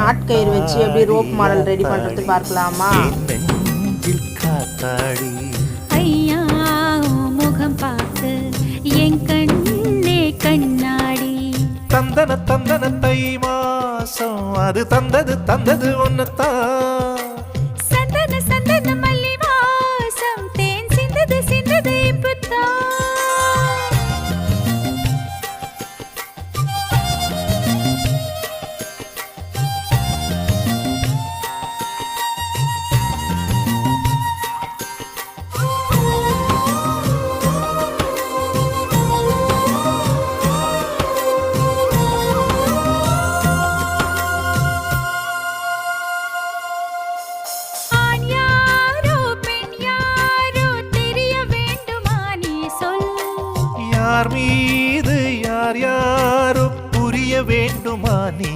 நாட்கயிறு வச்சு எப்படி rope model ready பண்றது பார்க்கலாமா? ஐயா முகம் பார்த்து என் கண்ணே கண்ணாடி. தந்தன தந்தன தை மாசம். அது தந்தது தந்தது ஒன்னத்தான் யார் மீது யார் யாரும் புரிய வேண்டுமா நீ